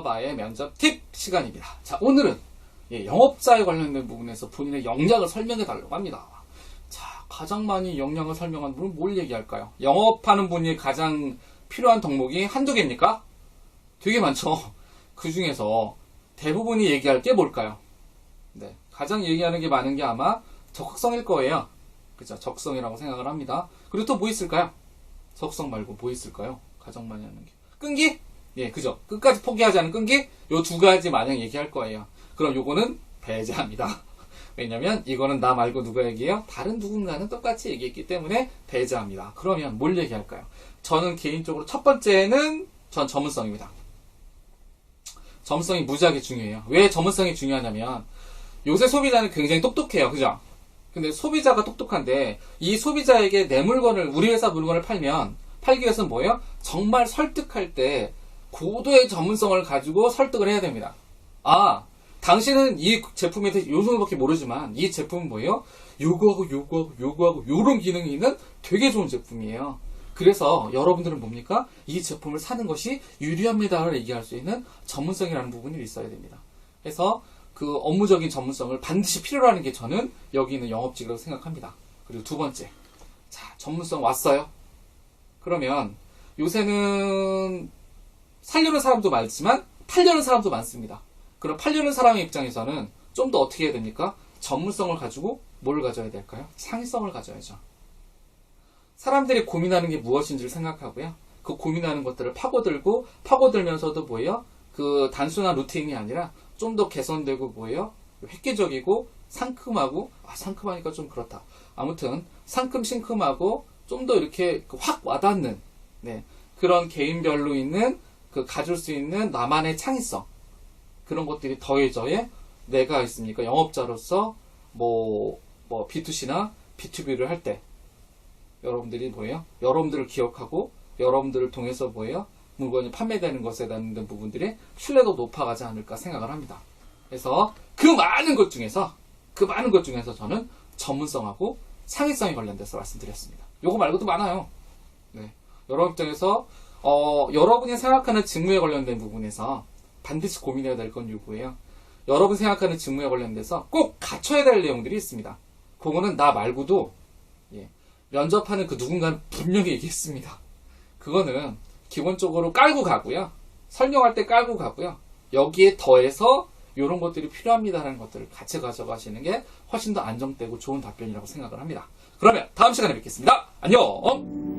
알바바의 면접 팁 시간입니다. 자, 오늘은 예, 영업자에 관련된 부분에서 본인의 역량을 설명해 달라고 합니다. 자, 가장 많이 역량을 설명한 분은 뭘 얘기할까요? 영업하는 분이 가장 필요한 덕목이 한두 개입니까? 되게 많죠. 그 중에서 대부분이 얘기할 게 뭘까요? 네, 가장 얘기하는 게 많은 게 아마 적극성일 거예요. 그죠? 적성이라고 생각을 합니다. 그리고 또 뭐 있을까요? 적성 말고 뭐 있을까요? 가장 많이 하는 게. 끈기? 예, 그죠? 끝까지 포기하지 않은 끈기? 요 두 가지 마냥 얘기할 거예요. 그럼 요거는 배제합니다. 왜냐면 이거는 나 말고 누가 얘기해요? 다른 누군가는 똑같이 얘기했기 때문에 배제합니다. 그러면 뭘 얘기할까요? 저는 개인적으로 첫 번째는 전 전문성입니다. 전문성이 무지하게 중요해요. 왜 전문성이 중요하냐면 요새 소비자는 굉장히 똑똑해요. 그죠? 근데 소비자가 똑똑한데 이 소비자에게 내 물건을 우리 회사 물건을 팔면 팔기 위해서는 뭐예요? 정말 설득할 때 고도의 전문성을 가지고 설득을 해야 됩니다. 아, 당신은 이 제품에 대해 요 정도밖에 모르지만 이 제품은 뭐예요? 요거하고 요거하고 요거하고 요런 기능이 있는 되게 좋은 제품이에요. 그래서 여러분들은 뭡니까? 이 제품을 사는 것이 유리합니다를 얘기할 수 있는 전문성이라는 부분이 있어야 됩니다. 그래서 그 업무적인 전문성을 반드시 필요로 하는 게 저는 여기 있는 영업직이라고 생각합니다. 그리고 두 번째. 자, 전문성 왔어요. 그러면 요새는 살려는 사람도 많지만 팔려는 사람도 많습니다. 그럼 팔려는 사람의 입장에서는 좀 더 어떻게 해야 됩니까? 전문성을 가지고 뭘 가져야 될까요? 창의성을 가져야죠. 사람들이 고민하는 게 무엇인지를 생각하고요. 그 고민하는 것들을 파고들고 파고들면서도 뭐예요? 그 단순한 루틴이 아니라 좀 더 개선되고 뭐예요? 획기적이고 상큼하고 아 상큼하니까 좀 그렇다. 아무튼 상큼 싱큼하고 좀 더 이렇게 그확 와닿는 네, 그런 개인별로 있는 그 가질 수 있는 나만의 창의성 그런 것들이 더해져야 내가 있습니까 영업자로서 뭐, 뭐 B2C나 B2B를 할 때 여러분들이 뭐예요? 여러분들을 기억하고 여러분들을 통해서 뭐예요? 물건이 판매되는 것에 대한 부분들이 신뢰도 높아가지 않을까 생각을 합니다. 그래서 그 많은 것 중에서 그 많은 것 중에서 저는 전문성하고 창의성에 관련돼서 말씀드렸습니다. 요거 말고도 많아요. 네. 여러분 입장에서 어, 여러분이 생각하는 직무에 관련된 부분에서 반드시 고민해야 될 건 요거예요. 여러분 생각하는 직무에 관련돼서 꼭 갖춰야 될 내용들이 있습니다. 그거는 나 말고도 예, 면접하는 그 누군가는 분명히 얘기했습니다. 그거는 기본적으로 깔고 가고요. 설명할 때 깔고 가고요. 여기에 더해서 이런 것들이 필요합니다라는 것들을 같이 가져가시는 게 훨씬 더 안정되고 좋은 답변이라고 생각을 합니다. 그러면 다음 시간에 뵙겠습니다. 안녕!